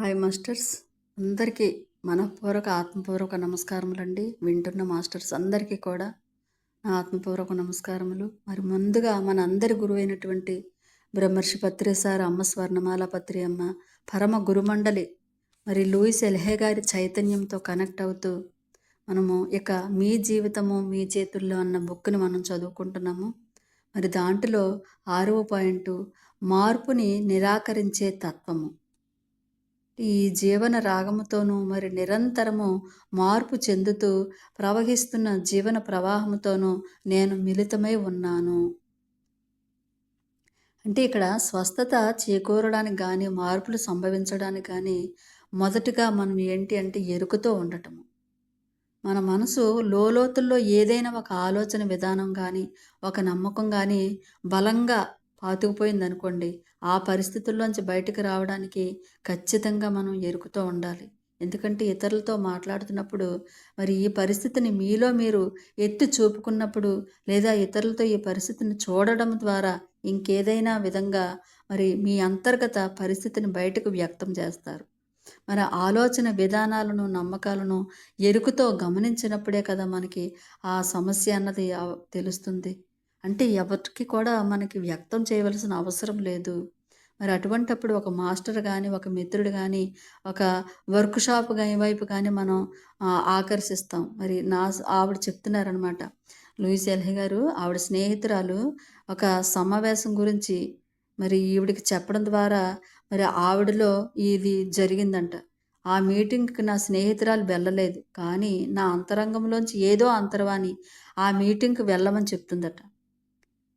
Hi masters. అందరికీ మనపూర్వక ఆత్మపూర్వక నమస్కారములండి. వింటున్న masters అందరికీ కూడా నా ఆత్మపూర్వక నమస్కారములు. మరి ముందుగా మన అందరి గురువైనటువంటి బ్రహ్మర్షి పత్రి సార్ అమ్మ స్వర్ణమాల పత్రి అమ్మ పరమ గురుమండలి మరి లూయిస్ ఎల్హే గారి చైతన్యంతో కనెక్ట్ అవుతూ మనము ఇక మీ జీవితము మీ చేతుల్లో అన్న బుక్ని మనం చదువుకుంటున్నాము. మరి దాంట్లో ఆరవ పాయింట్ మార్పుని నిరాకరించే తత్వము. ఈ జీవన రాగముతోనూ మరి నిరంతరము మార్పు చెందుతూ ప్రవహిస్తున్న జీవన ప్రవాహముతోనూ నేను మిళితమై ఉన్నాను. అంటే ఇక్కడ స్వస్థత చేకూరడానికి కానీ మార్పులు సంభవించడానికి కానీ మొదటగా మనం ఏంటి అంటే ఎరుకతో ఉండటము. మన మనసు లోతుల్లో ఏదైనా ఒక ఆలోచన విధానం కానీ ఒక నమ్మకం కానీ బలంగా పాతుకుపోయింది అనుకోండి ఆ పరిస్థితుల్లోంచి బయటకు రావడానికి ఖచ్చితంగా మనం ఎరుకుతూ ఉండాలి. ఎందుకంటే ఇతరులతో మాట్లాడుతున్నప్పుడు మరి ఈ పరిస్థితిని మీలో మీరు ఎత్తి చూపుకున్నప్పుడు లేదా ఇతరులతో ఈ పరిస్థితిని చూడడం ద్వారా ఇంకేదైనా విధంగా మరి మీ అంతర్గత పరిస్థితిని బయటకు వ్యక్తం చేస్తారు. మన ఆలోచన విధానాలను నమ్మకాలను ఎరుకుతో గమనించినప్పుడే కదా మనకి ఆ సమస్య అన్నది తెలుస్తుంది. అంటే ఎవరికి కూడా మనకి వ్యక్తం చేయవలసిన అవసరం లేదు. మరి అటువంటప్పుడు ఒక మాస్టర్ కానీ ఒక మిత్రుడు కానీ ఒక వర్క్ షాప్ కానీ వైపు కానీ మనం ఆకర్షిస్తాం. మరి నా ఆవిడ చెప్తున్నారనమాట లూయిస్ ఎల్హి గారు ఆవిడ స్నేహితురాలు ఒక సమావేశం గురించి మరి ఈవిడికి చెప్పడం ద్వారా మరి ఆవిడలో ఇది జరిగిందంట. ఆ మీటింగ్కి నా స్నేహితురాలు వెళ్ళలేదు. కానీ నా అంతరంగంలోంచి ఏదో అంతర్వాణి ఆ మీటింగ్కి వెళ్ళమని చెప్తుందట.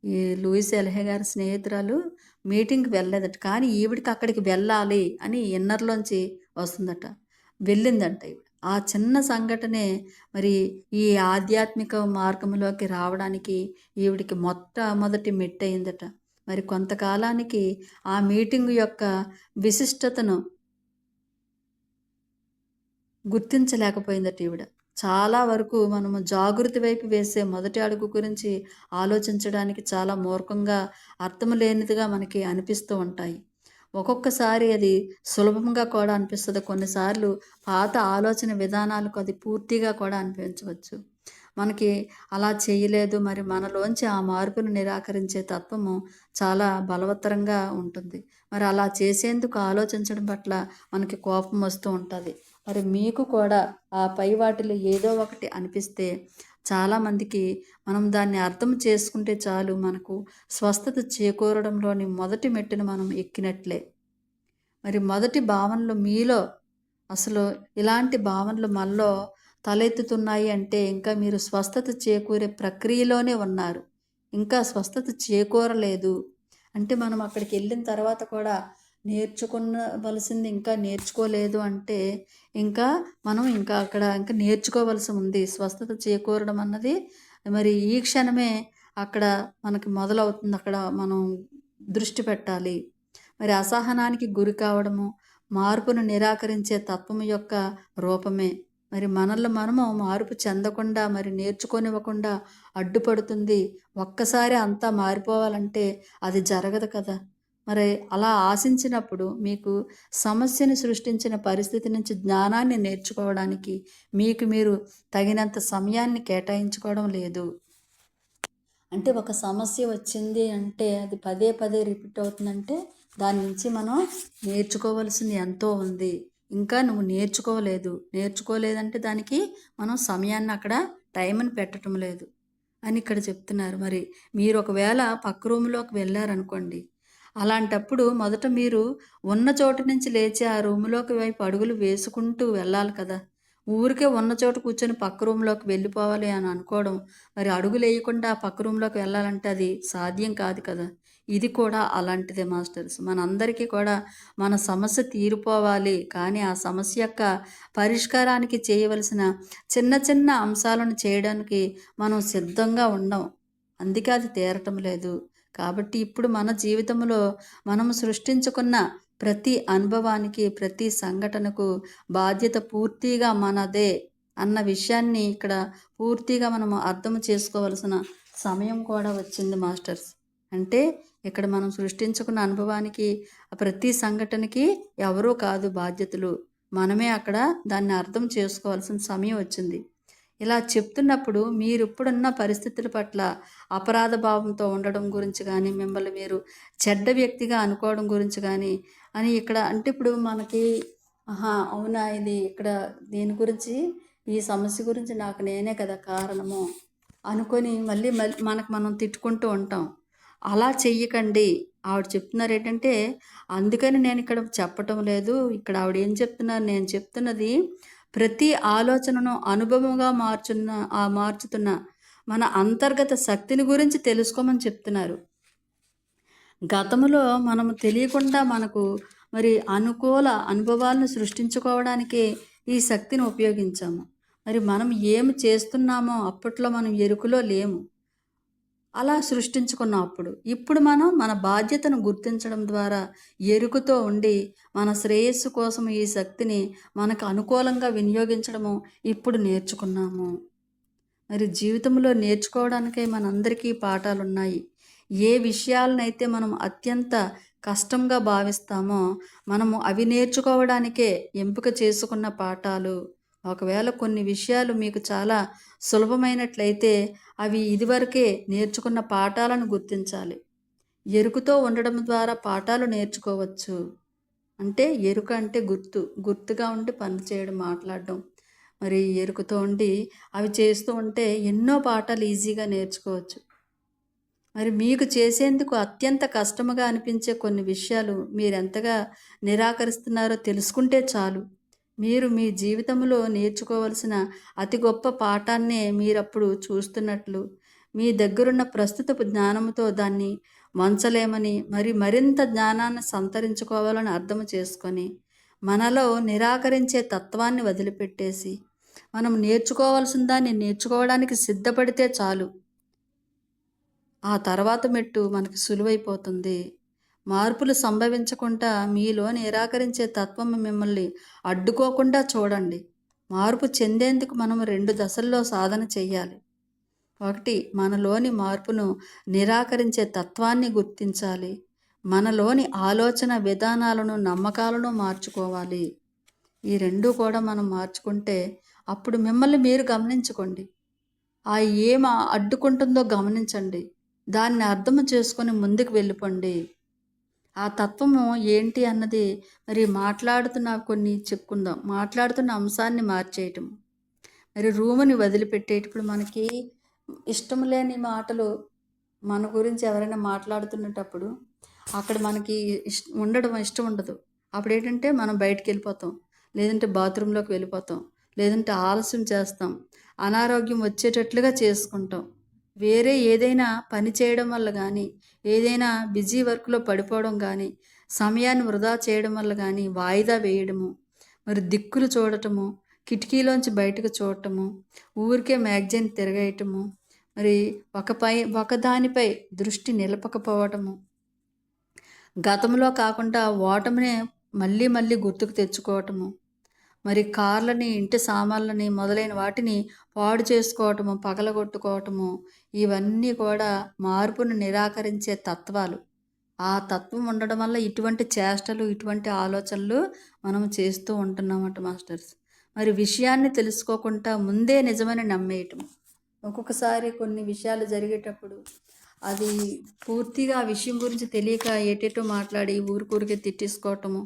ఈ లూయిస్ ఎల్హే గారి స్నేహితురాలు మీటింగ్కి వెళ్ళలేదట. కానీ ఈవిడికి అక్కడికి వెళ్ళాలి అని ఇన్నర్లోంచి వస్తుందట. వెళ్ళిందంట ఈవిడ. ఆ చిన్న సంఘటనే మరి ఈ ఆధ్యాత్మిక మార్గంలోకి రావడానికి ఈవిడికి మొట్టమొదటి మెట్టయిందట. మరి కొంతకాలానికి ఆ మీటింగ్ యొక్క విశిష్టతను గుర్తించలేకపోయిందట ఈవిడ. చాలా వరకు మనము జాగృతి వైపు వేసే మొదటి అడుగు గురించి ఆలోచించడానికి చాలా మూర్ఖంగా అర్థం లేనిదిగా మనకి అనిపిస్తూ ఉంటాయి. ఒక్కొక్కసారి అది సులభంగా కూడా అనిపిస్తుంది. కొన్నిసార్లు పాత ఆలోచన విధానాలకు అది పూర్తిగా కూడా అనిపించవచ్చు. మనకి అలా చేయలేదు మరి మనలోంచి ఆ మార్పును నిరాకరించే తత్వము చాలా బలవత్తరంగా ఉంటుంది. మరి అలా చేసేందుకు ఆలోచించడం పట్ల మనకి కోపం వస్తూ ఉంటుంది. మరి మీకు కూడా ఆ పై వాటిలో ఏదో ఒకటి అనిపిస్తే చాలామందికి మనం దాన్ని అర్థం చేసుకుంటే చాలు మనకు స్వస్థత చేకూరడంలోని మొదటి మెట్టును మనం ఎక్కినట్లే. మరి మొదటి భావనలు మీలో అసలు ఇలాంటి భావనలు మనలో తలెత్తుతున్నాయి అంటే ఇంకా మీరు స్వస్థత చేకూరే ప్రక్రియలోనే ఉన్నారు. ఇంకా స్వస్థత చేకూరలేదు. అంటే మనం అక్కడికి వెళ్ళిన తర్వాత కూడా నేర్చుకున్నవలసింది ఇంకా నేర్చుకోలేదు అంటే ఇంకా మనం ఇంకా అక్కడ ఇంకా నేర్చుకోవలసి ఉంది. స్వస్థత చేకూరడం అన్నది మరి ఈ క్షణమే అక్కడ మనకి మొదలవుతుంది. అక్కడ మనం దృష్టి పెట్టాలి. మరి అసహనానికి గురి కావడము మార్పును నిరాకరించే తత్వం యొక్క రూపమే. మరి మనల్ని మనము మార్పు చెందకుండా మరి నేర్చుకొనివ్వకుండా అడ్డుపడుతుంది. ఒక్కసారి అంతా మారిపోవాలంటే అది జరగదు కదా. మరి అలా ఆశించినప్పుడు మీకు సమస్యను సృష్టించిన పరిస్థితి నుంచి జ్ఞానాన్ని నేర్చుకోవడానికి మీకు మీరు తగినంత సమయాన్ని కేటాయించుకోవడం లేదు. అంటే ఒక సమస్య వచ్చింది అంటే అది పదే పదే రిపీట్ అవుతుందంటే దాని నుంచి మనం నేర్చుకోవలసింది ఎంతో ఉంది. ఇంకా నువ్వు నేర్చుకోలేదు. నేర్చుకోలేదంటే దానికి మనం సమయాన్ని అక్కడ టైంని పెట్టడం లేదు. అని ఇక్కడ చెప్తున్నారు. మరి మీరు ఒకవేళ పక్క రూమ్లోకి వెళ్ళారనుకోండి అలాంటప్పుడు మొదట మీరు ఉన్న చోటు నుంచి లేచి ఆ రూములోకి వైపు అడుగులు వేసుకుంటూ వెళ్ళాలి కదా. ఊరికే ఉన్న చోట కూర్చొని పక్క రూమ్లోకి వెళ్ళిపోవాలి అని అనుకోవడం మరి అడుగులు వేయకుండా పక్క రూమ్లోకి వెళ్ళాలంటే అది సాధ్యం కాదు కదా. ఇది కూడా అలాంటిదే మాస్టర్స్. మనందరికీ కూడా మన సమస్య తీరిపోవాలి. కానీ ఆ సమస్య యొక్క పరిష్కారానికి చేయవలసిన చిన్న చిన్న అంశాలను చేయడానికి మనం సిద్ధంగా ఉండం. అందుకే అది తీరటం లేదు. కాబట్టి ఇప్పుడు మన జీవితంలో మనం సృష్టించుకున్న ప్రతి అనుభవానికి ప్రతి సంఘటనకు బాధ్యత పూర్తిగా మనదే అన్న విషయాన్ని ఇక్కడ పూర్తిగా మనము అర్థం చేసుకోవలసిన సమయం కూడా వచ్చింది మాస్టర్స్. అంటే ఇక్కడ మనం సృష్టించుకున్న అనుభవానికి ప్రతి సంఘటనకి ఎవరూ కాదు బాధ్యతలు. మనమే అక్కడ దాన్ని అర్థం చేసుకోవాల్సిన సమయం వచ్చింది. ఇలా చెప్తున్నప్పుడు మీరు ఇప్పుడున్న పరిస్థితుల పట్ల అపరాధ భావంతో ఉండడం గురించి కానీ మిమ్మల్ని మీరు చెడ్డ వ్యక్తిగా అనుకోవడం గురించి కానీ అని ఇక్కడ అంటే ఇప్పుడు మనకి ఆహా అవునా ఇది ఇక్కడ దీని గురించి ఈ సమస్య గురించి నాకు నేనే కదా కారణము అనుకొని మళ్ళీ మళ్ళీ మనకు మనం తిట్టుకుంటూ ఉంటాం. అలా చెయ్యకండి. ఆవిడ చెప్తున్నారు ఏంటంటే అందుకని నేను ఇక్కడ చెప్పటం లేదు. ఇక్కడ ఆవిడ ఏం చెప్తున్నారు? నేను చెప్తున్నది ప్రతి ఆలోచనను అనుభవంగా మార్చున్న ఆ మార్చుతున్న మన అంతర్గత శక్తిని గురించి తెలుసుకోమని చెప్తున్నారు. గతంలో మనము తెలియకుండా మనకు మరి అనుకూల అనుభవాలను సృష్టించుకోవడానికి ఈ శక్తిని ఉపయోగించాము. మరి మనం ఏమి చేస్తున్నామో అప్పట్లో మనం ఎరుకులో లేము. అలా సృష్టించుకున్నాం అప్పుడు. ఇప్పుడు మనం మన బాధ్యతను గుర్తించడం ద్వారా ఎరుకుతో ఉండి మన శ్రేయస్సు కోసం ఈ శక్తిని మనకు అనుకూలంగా వినియోగించడము ఇప్పుడు నేర్చుకున్నాము. మరి జీవితంలో నేర్చుకోవడానికే మనందరికీ పాఠాలు ఉన్నాయి ఏ విషయాలనైతే మనం అత్యంత కష్టంగా భావిస్తామో మనము అవి నేర్చుకోవడానికే ఎంపిక చేసుకున్న పాఠాలు. ఒకవేళ కొన్ని విషయాలు మీకు చాలా సులభమైనట్లయితే అవి ఇదివరకే నేర్చుకున్న పాఠాలను గుర్తించాలి. ఎరుకుతో ఉండడం ద్వారా పాఠాలు నేర్చుకోవచ్చు. అంటే ఎరుక అంటే గుర్తు గుర్తుగా ఉండి పని చేయడం మాట్లాడడం. మరి ఎరుకుతో ఉండి అవి చేస్తూ ఉంటే ఎన్నో పాఠాలు ఈజీగా నేర్చుకోవచ్చు. మరి మీకు చేసేందుకు అత్యంత కష్టముగా అనిపించే కొన్ని విషయాలు మీరు ఎంతగా నిరాకరిస్తున్నారో తెలుసుకుంటే చాలు. మీరు మీ జీవితంలో నేర్చుకోవలసిన అతి గొప్ప పాఠాన్నే మీరప్పుడు చూస్తున్నట్లు మీ దగ్గరున్న ప్రస్తుతపు జ్ఞానంతో దాన్ని వంచలేమని మరి మరింత జ్ఞానాన్ని సంతరించుకోవాలని అర్థం చేసుకొని మనలో నిరాకరించే తత్వాన్ని వదిలిపెట్టేసి మనం నేర్చుకోవాల్సిన దాన్ని నేర్చుకోవడానికి సిద్ధపడితే చాలు. ఆ తర్వాత మెట్టు మనకి సులువైపోతుంది. మార్పులు సంభవించకుండా మీలో నిరాకరించే తత్వం మిమ్మల్ని అడ్డుకోకుండా చూడండి. మార్పు చెందేందుకు మనం రెండు దశల్లో సాధన చేయాలి ఒకటి మనలోని మార్పును నిరాకరించే తత్వాన్ని గుర్తించాలి. మనలోని ఆలోచన విధానాలను నమ్మకాలను మార్చుకోవాలి. ఈ రెండు కూడా మనం మార్చుకుంటే అప్పుడు మిమ్మల్ని మీరు గమనించుకోండి. ఆ ఏమ అడ్డుకుంటుందో గమనించండి. దాన్ని అర్థం చేసుకొని ముందుకు వెళ్ళిపోండి. ఆ తత్వము ఏంటి అన్నది మరి మాట్లాడుతున్న కొన్ని చెప్పుకుందాం. మాట్లాడుతున్న అంశాన్ని మార్చేయటం. మరి రూముని వదిలిపెట్టేటప్పుడు మనకి ఇష్టం లేని మాటలు మన గురించి ఎవరైనా మాట్లాడుతున్నటప్పుడు అక్కడ మనకి ఇష్ ఉండడం ఇష్టం ఉండదు. అప్పుడు ఏంటంటే మనం బయటికి వెళ్ళిపోతాం. లేదంటే బాత్రూంలోకి వెళ్ళిపోతాం. లేదంటే ఆలస్యం చేస్తాం. అనారోగ్యం వచ్చేటట్లుగా చేసుకుంటాం. వేరే ఏదైనా పని చేయడం వల్ల కానీ ఏదైనా బిజీ వర్క్లో పడిపోవడం కానీ సమయాన్ని వృధా చేయడం వల్ల కానీ వాయిదా వేయడము మరి దిక్కులు చూడటము కిటికీలోంచి బయటకు చూడటము ఊరికే మ్యాగజైన్ తిరగేయటము మరి ఒకపై ఒకదానిపై దృష్టి నిలపకపోవటము. గతంలో కాకుండా ఓటమిని మళ్ళీ మళ్ళీ గుర్తుకు తెచ్చుకోవటము. మరి కార్లని ఇంటి సామాన్లని మొదలైన వాటిని పాడు చేసుకోవటము పగలగొట్టుకోవటము ఇవన్నీ కూడా మార్పును నిరాకరించే తత్వాలు. ఆ తత్వం ఉండడం వల్ల ఇటువంటి చేష్టలు ఇటువంటి ఆలోచనలు మనం చేస్తూ ఉంటున్నామట మాస్టర్స్. మరి విషయాన్ని తెలుసుకోకుండా ముందే నిజమని నమ్మేయటం. ఒక్కొక్కసారి కొన్ని విషయాలు జరిగేటప్పుడు అది పూర్తిగా ఆ విషయం గురించి తెలియక ఏటేటో మాట్లాడి ఊరికూరికే తిట్టేసుకోవటము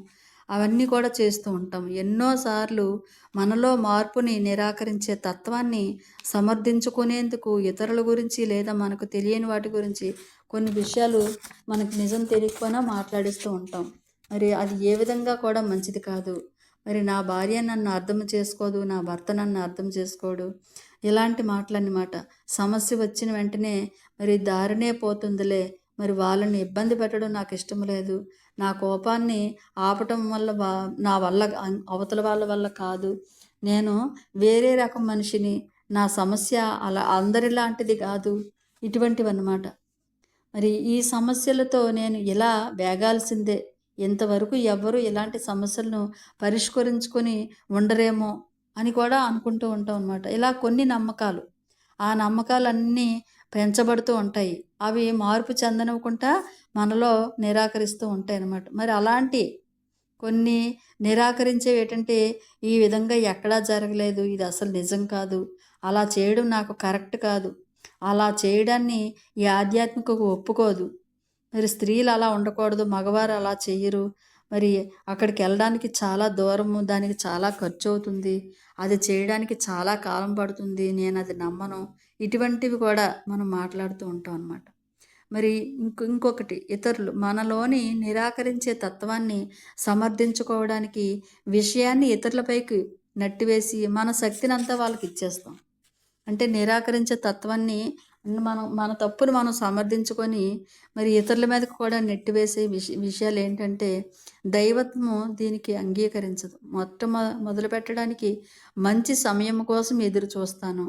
అవన్నీ కూడా చేస్తూ ఉంటాం. ఎన్నోసార్లు మనలో మార్పుని నిరాకరించే తత్వాన్ని సమర్థించుకునేందుకు ఇతరుల గురించి లేదా మనకు తెలియని వాటి గురించి కొన్ని విషయాలు మనకు నిజం తెలియకపోయినా మాట్లాడిస్తూ ఉంటాం. మరి అది ఏ విధంగా కూడా మంచిది కాదు. మరి నా భార్య నన్ను అర్థం చేసుకోదు నా భర్త నన్ను అర్థం చేసుకోడు. ఇలాంటి మాటలన్నమాట. సమస్య వచ్చిన వెంటనే మరి దారినే పోతుందిలే. మరి వాళ్ళని ఇబ్బంది పెట్టడం నాకు ఇష్టం లేదు. నా కోపాన్ని ఆపటం వల్ల నా వల్ల అవతల వాళ్ళ వల్ల కాదు. నేను వేరే రకం మనిషిని నా సమస్య అలా అందరిలాంటిది కాదు. ఇటువంటివన్నమాట. మరి ఈ సమస్యలతో నేను ఇలా వేగాల్సిందే? ఇంతవరకు ఎవ్వరూ ఇలాంటి సమస్యలను పరిష్కరించుకొని ఉండరేమో అని కూడా అనుకుంటూ ఉంటాం అనమాట ఇలా కొన్ని నమ్మకాలు. ఆ నమ్మకాలన్నీ పెంచబడుతూ ఉంటాయి. అవి మార్పు చెందనివ్వకుండా మనలో నిరాకరిస్తూ ఉంటాయి అన్నమాట మరి అలాంటి కొన్ని నిరాకరించేవి ఏంటంటే ఈ విధంగా ఎక్కడా జరగలేదు ఇది అసలు నిజం కాదు అలా చేయడం నాకు కరెక్ట్ కాదు అలా చేయడాన్ని ఈ ఆధ్యాత్మికకు ఒప్పుకోదు. మరి స్త్రీలు అలా ఉండకూడదు మగవారు అలా చేయరు మరి అక్కడికి వెళ్ళడానికి చాలా దూరము దానికి చాలా ఖర్చు అవుతుంది. అది చేయడానికి చాలా కాలం పడుతుంది. నేను అది నమ్మను. ఇటువంటివి కూడా మనం మాట్లాడుతూ ఉంటాం అన్నమాట. మరి ఇంకొ ఇంకొకటి ఇతరులు మనలోని నిరాకరించే తత్వాన్ని సమర్థించుకోవడానికి విషయాన్ని ఇతరులపైకి నట్టివేసి మన శక్తిని అంతా వాళ్ళకి ఇచ్చేస్తాం. అంటే నిరాకరించే తత్వాన్ని మనం మన తప్పును మనం సమర్థించుకొని మరి ఇతరుల మీదకి కూడా నెట్టివేసే విష విషయాలు ఏంటంటే దైవత్వము దీనికి అంగీకరించదు. మొట్ట మొదలు పెట్టడానికి మంచి సమయం కోసం ఎదురు చూస్తాను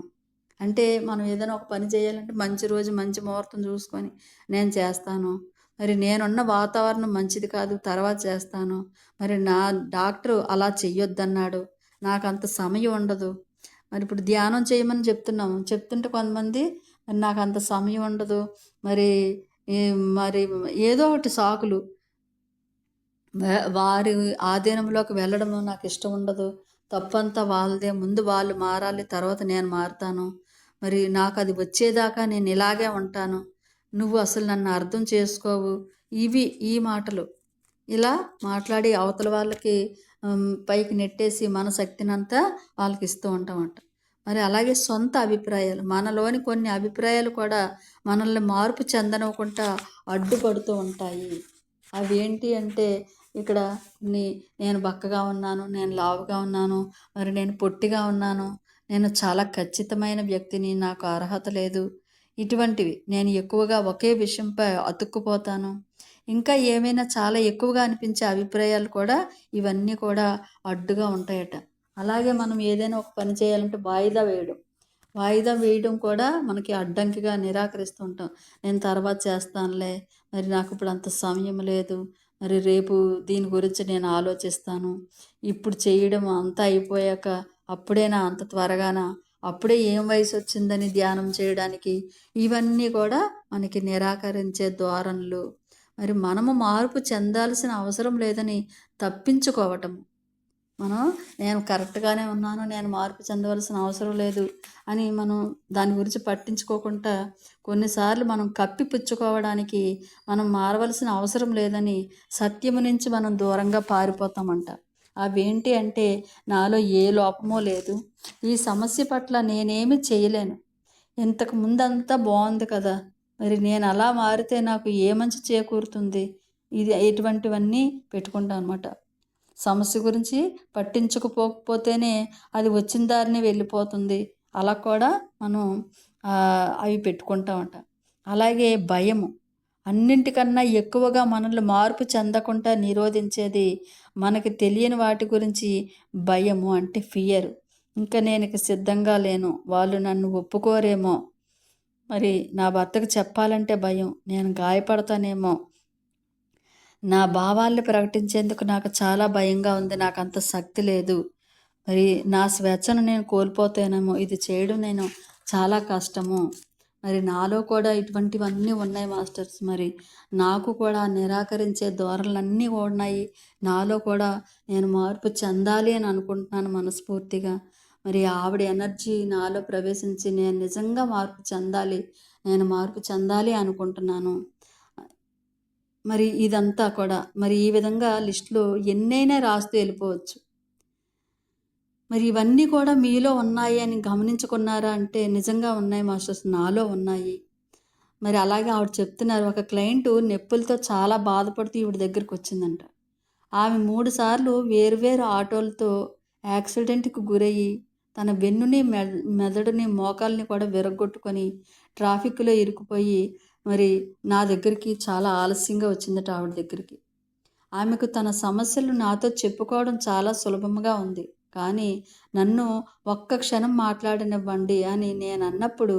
అంటే మనం ఏదైనా ఒక పని చేయాలంటే మంచి రోజు మంచి ముహూర్తం చూసుకొని నేను చేస్తాను. మరి నేనున్న వాతావరణం మంచిది కాదు తర్వాత చేస్తాను. మరి నా డాక్టరు అలా చెయ్యొద్దన్నాడు. నాకు అంత సమయం ఉండదు. మరి ఇప్పుడు ధ్యానం చేయమని చెప్తున్నాము. చెప్తుంటే కొంతమంది మరి నాకు అంత సమయం ఉండదు. మరి మరి ఏదో ఒకటి సాకులు. వారి ఆధీనంలోకి వెళ్ళడం నాకు ఇష్టం ఉండదు. తప్పంతా వాళ్ళదే. ముందు వాళ్ళు మారాలి తర్వాత నేను మారుతాను. మరి నాకు అది వచ్చేదాకా నేను ఇలాగే ఉంటాను. నువ్వు అసలు నన్ను అర్థం చేసుకోవు. ఇవి ఈ మాటలు. ఇలా మాట్లాడి అవతల వాళ్ళకి పైకి నెట్టేసి మన శక్తినంతా వాళ్ళకి ఇస్తూ ఉంటామంట. మరి అలాగే సొంత అభిప్రాయాలు. మనలోని కొన్ని అభిప్రాయాలు కూడా మనల్ని మార్పు చెందనవ్వకుండా అడ్డుపడుతూ ఉంటాయి. అవి ఏంటి అంటే ఇక్కడ నీ నేను బక్కగా ఉన్నాను నేను లావుగా ఉన్నాను మరి నేను పొట్టిగా ఉన్నాను నేను చాలా ఖచ్చితమైన వ్యక్తిని నాకు అర్హత లేదు. ఇటువంటివి. నేను ఎక్కువగా ఒకే విషయంపై అతుక్కుపోతాను. ఇంకా ఏమైనా చాలా ఎక్కువగా అనిపించే అభిప్రాయాలు కూడా ఇవన్నీ కూడా అడ్డుగా ఉంటాయట. అలాగే మనం ఏదైనా ఒక పని చేయాలంటే వాయిదా వేయడం. వాయిదా వేయడం కూడా మనకి అడ్డంకిగా నిరాకరిస్తూ ఉంటాం. నేను తర్వాత చేస్తానులే. మరి నాకు ఇప్పుడు అంత సమయం లేదు. మరి రేపు దీని గురించి నేను ఆలోచిస్తాను. ఇప్పుడు చేయడం అంతా అయిపోయాక అప్పుడేనా అంత త్వరగానా? అప్పుడే ఏం వయసు వచ్చిందని ధ్యానం చేయడానికి? ఇవన్నీ కూడా మనకి నిరాకరించే ధోరణులు. మరి మనము మార్పు చెందాల్సిన అవసరం లేదని తప్పించుకోవటం. మనం నేను కరెక్ట్గానే ఉన్నాను నేను మార్పు చెందవలసిన అవసరం లేదు అని మనం దాని గురించి పట్టించుకోకుండా కొన్నిసార్లు మనం కప్పిపుచ్చుకోవడానికి మనం మారవలసిన అవసరం లేదని సత్యము నుంచి మనం దూరంగా పారిపోతామంట. అవేంటి అంటే నాలో ఏ లోపమో లేదు. ఈ సమస్య పట్ల నేనేమి చేయలేను. ఇంతకు ముందంతా బాగుంది కదా. మరి నేను అలా మారితే నాకు ఏ మంచి చేకూరుతుంది? ఇది ఇటువంటివన్నీ పెట్టుకుంటాను అనమాట సమస్య గురించి పట్టించుకుపోకపోతేనే అది వచ్చిన దారిని వెళ్ళిపోతుంది. అలా కూడా మనం అవి పెట్టుకుంటామట అలాగే భయము. అన్నింటికన్నా ఎక్కువగా మనల్ని మార్పు చెందకుండా నిరోధించేది మనకి తెలియని వాటి గురించి భయము అంటే ఫియర్ ఇంకా నేను సిద్ధంగా లేను. వాళ్ళు నన్ను ఒప్పుకోరేమో. మరి నా భర్తకు చెప్పాలంటే భయం. నేను గాయపడతానేమో. నా భావాల్ని ప్రకటించేందుకు నాకు చాలా భయంగా ఉంది. నాకు అంత శక్తి లేదు. మరి నా స్వేచ్ఛను నేను కోల్పోతానేమో. ఇది చేయడం నేను చాలా కష్టము. మరి నాలో కూడా ఇటువంటివన్నీ ఉన్నాయి మాస్టర్స్. మరి నాకు కూడా నిరాకరించే ధోరణులన్నీ ఉన్నాయి. నాలో కూడా నేను మార్పు చెందాలి అని అనుకుంటున్నాను మనస్ఫూర్తిగా. మరి ఆవిడ ఎనర్జీ నాలో ప్రవేశించి నేను నిజంగా మార్పు చెందాలి నేను మార్పు చెందాలి అనుకుంటున్నాను. మరి ఇదంతా కూడా మరి ఈ విధంగా లిస్టులో ఎన్నైనా రాస్తూ వెళ్ళిపోవచ్చు. మరి ఇవన్నీ కూడా మీలో ఉన్నాయి అని గమనించుకున్నారా? అంటే నిజంగా ఉన్నాయి మాస్టర్స్ నాలో ఉన్నాయి. మరి అలాగే ఆవిడ చెప్తున్నారు ఒక క్లయింట్ నొప్పులతో చాలా బాధపడుతూ ఈవిడ దగ్గరికి వచ్చిందంట. ఆమె మూడు సార్లు వేరువేరు ఆటోలతో యాక్సిడెంట్కి గురయ్యి తన వెన్నుని మెదడుని మోకాల్ని కూడా విరగొట్టుకొని ట్రాఫిక్లో ఇరుకుపోయి మరి నా దగ్గరికి చాలా ఆలస్యంగా వచ్చిందట ఆవిడ దగ్గరికి. ఆమెకు తన సమస్యలు నాతో చెప్పుకోవడం చాలా సులభంగా ఉంది. కానీ నన్ను ఒక్క క్షణం మాట్లాడనివ్వండి అని నేను అన్నప్పుడు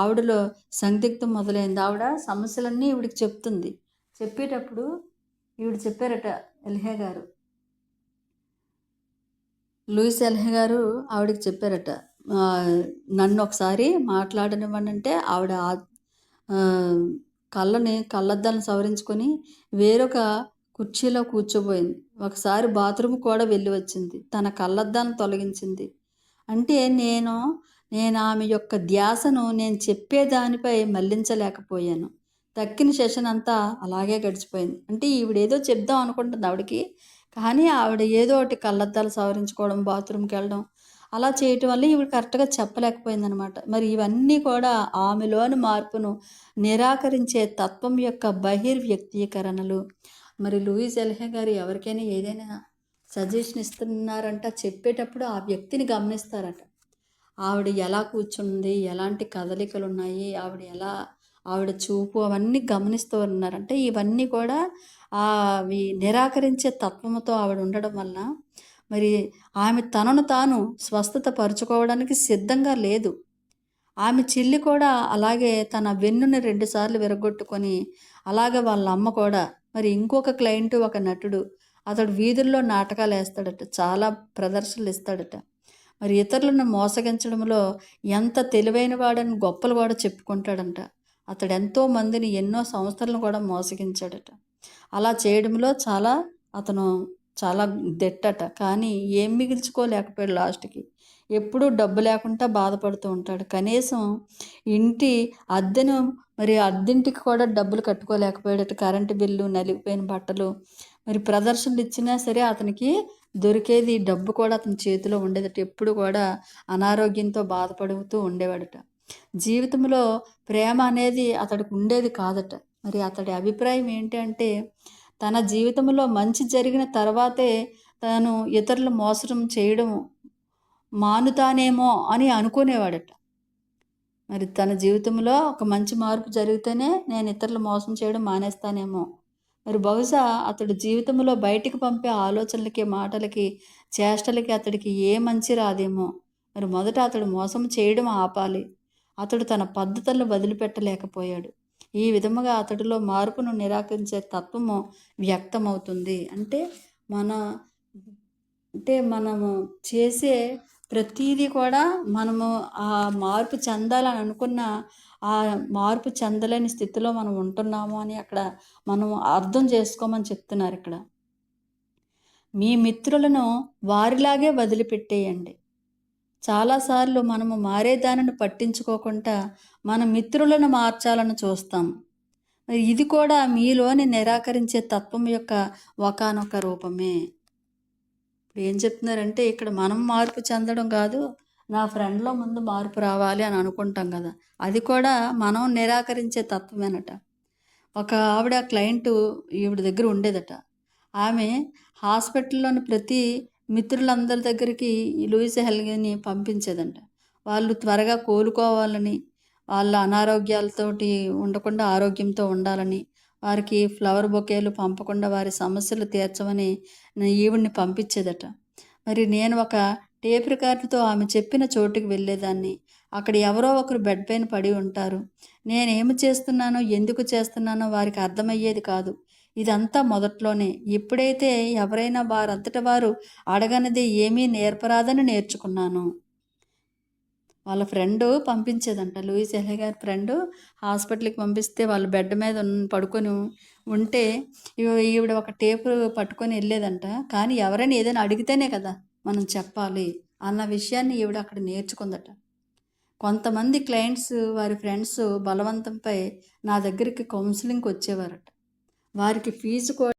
ఆవిడలో సందిగ్ధం మొదలైంది. ఆవిడ సమస్యలన్నీ ఈవిడికి చెప్తుంది. చెప్పేటప్పుడు ఈవిడ చెప్పారట ఎల్హే గారు. లూయిస్ ఎల్హే గారు ఆవిడకి చెప్పారట నన్ను ఒకసారి మాట్లాడనివ్వండి అంటే ఆవిడ కళ్ళని కళ్ళద్దాలను సవరించుకొని వేరొక కుర్చీలో కూర్చోబోయింది. ఒకసారి బాత్రూమ్ కూడా వెళ్ళి వచ్చింది. తన కళ్ళద్దాలను తొలగించింది. అంటే నేను నేను ఆమె యొక్క ధ్యాసను నేను చెప్పేదానిపై మళ్ళించలేకపోయాను. తక్కిన సెషన్ అంతా అలాగే గడిచిపోయింది. అంటే ఈవిడేదో చెప్దాం అనుకుంటుంది ఆవిడకి. కానీ ఆవిడ ఏదో ఒకటి కళ్ళద్దాలు సవరించుకోవడం బాత్రూమ్కి వెళ్ళడం అలా చేయటం వల్ల ఈవిడ కరెక్ట్గా చెప్పలేకపోయిందనమాట. మరి ఇవన్నీ కూడా ఆమెలోని మార్పును నిరాకరించే తత్వం యొక్క బహిర్వ్యక్తీకరణలు మరి లూయిస్ ఎల్హే గారు ఎవరికైనా ఏదైనా సజెషన్ ఇస్తున్నారంట చెప్పేటప్పుడు ఆ వ్యక్తిని గమనిస్తారట. ఆవిడ ఎలా కూర్చుంది ఎలాంటి కదలికలు ఉన్నాయి ఆవిడ ఎలా ఆవిడ చూపు అవన్నీ గమనిస్తూ ఉన్నారంటే. ఇవన్నీ కూడా అవి నిరాకరించే తత్వంతో ఆవిడ ఉండడం వల్ల మరి ఆమె తనను తాను స్వస్థత పరుచుకోవడానికి సిద్ధంగా లేదు. ఆమె చెల్లి కూడా అలాగే తన వెన్నుని రెండుసార్లు విరగొట్టుకొని అలాగే వాళ్ళ అమ్మ కూడా మరి ఇంకొక క్లయింట్ ఒక నటుడు అతడు వీధుల్లో నాటకాలు వేస్తాడట చాలా ప్రదర్శనలు ఇస్తాడట. మరి ఇతరులను మోసగించడంలో ఎంత తెలివైన వాడని గొప్పలు వాడు చెప్పుకుంటాడంట. అతడు ఎంతో మందిని ఎన్నో సంస్థలను కూడా మోసగించాడట. అలా చేయడంలో చాలా అతను చాలా దిట్టట. కానీ ఏం మిగిల్చుకోలేకపోయాడు లాస్ట్కి. ఎప్పుడూ డబ్బు లేకుండా బాధపడుతూ ఉంటాడు. కనీసం ఇంటి అద్దెను మరి అద్దెంటికి కూడా డబ్బులు కట్టుకోలేకపోయాడు కరెంటు బిల్లు నలిగిపోయిన బట్టలు. మరి ప్రదర్శనలు ఇచ్చినా సరే అతనికి దొరికేది డబ్బు కూడా అతని చేతిలో ఉండేదట. ఎప్పుడు కూడా అనారోగ్యంతో బాధపడుతూ ఉండేవాడట. జీవితంలో ప్రేమ అనేది అతడికి ఉండేది కాదట. మరి అతడి అభిప్రాయం ఏంటంటే తన జీవితంలో మంచి జరిగిన తర్వాతే తను ఇతరులు మోసడం చేయడం మానుతానేమో అని అనుకునేవాడట. మరి తన జీవితంలో ఒక మంచి మార్పు జరిగితేనే నేను ఇతరులు మోసం చేయడం మానేస్తానేమో. మరి బహుశా అతడు జీవితంలో బయటికి పంపే ఆలోచనలకి మాటలకి చేష్టలకి అతడికి ఏ మంచి రాదేమో. మరి మొదట అతడు మోసం చేయడం ఆపాలి. అతడు తన పద్ధతులను వదిలిపెట్టలేకపోయాడు. ఈ విధముగా అతడిలో మార్పును నిరాకరించే తత్వము వ్యక్తమవుతుంది. అంటే మన అంటే మనము చేసే ప్రతీది కూడా మనము ఆ మార్పు చెందాలని అనుకున్న ఆ మార్పు చెందలేని స్థితిలో మనం ఉంటున్నాము అని అక్కడ మనం అర్థం చేసుకోమని చెప్తున్నారు ఇక్కడ. మీ మిత్రులను వారిలాగే వదిలిపెట్టేయండి. చాలాసార్లు మనము మారేదానిని పట్టించుకోకుండా మన మిత్రులను మార్చాలని చూస్తాం. మరి ఇది కూడా మీలోని నిరాకరించే తత్వం యొక్క ఒకనొక రూపమే. ఏం చెప్తున్నారంటే ఇక్కడ మనం మార్పు చెందడం కాదు నా ఫ్రెండ్లో ముందు మార్పు రావాలి అని అనుకుంటాం కదా. అది కూడా మనం నిరాకరించే తత్వమేనట. ఒక ఆవిడ క్లయింట్ ఈవిడ దగ్గర ఉండేదట. ఆమె హాస్పిటల్లోని ప్రతి మిత్రులందరి దగ్గరికి లూయిస్ హెల్గని పంపించేదంట. వాళ్ళు త్వరగా కోలుకోవాలని వాళ్ళ అనారోగ్యాలతోటి ఉండకుండా ఆరోగ్యంతో ఉండాలని వారికి ఫ్లవర్ బొకేలు పంపకుండా వారి సమస్యలు తీర్చమని ఈవిడ్ని పంపించేదట. మరి నేను ఒక టేప్ రికార్డుతో ఆమె చెప్పిన చోటుకి వెళ్ళేదాన్ని. అక్కడ ఎవరో ఒకరు బెడ్ పైన పడి ఉంటారు. నేనేమి చేస్తున్నానో ఎందుకు చేస్తున్నానో వారికి అర్థమయ్యేది కాదు. ఇదంతా మొదట్లోనే. ఎప్పుడైతే ఎవరైనా వారంతట వారు అడగనిది ఏమీ నేర్పరాదని నేర్చుకున్నాను. వాళ్ళ ఫ్రెండ్ పంపించేదంట. లూయిస్ ఎహే గారి ఫ్రెండ్ హాస్పిటల్కి పంపిస్తే వాళ్ళు బెడ్ మీద పడుకొని ఉంటే ఈవిడ ఒక టేపు పట్టుకొని వెళ్ళేదంట. కానీ ఎవరైనా ఏదైనా అడిగితేనే కదా మనం చెప్పాలి అన్న విషయాన్ని ఈవిడ అక్కడ నేర్చుకుందట. కొంతమంది క్లయింట్స్ వారి ఫ్రెండ్స్ బలవంతంపై నా దగ్గరికి కౌన్సిలింగ్కి వచ్చేవారట. వారికి ఫీజు కూడా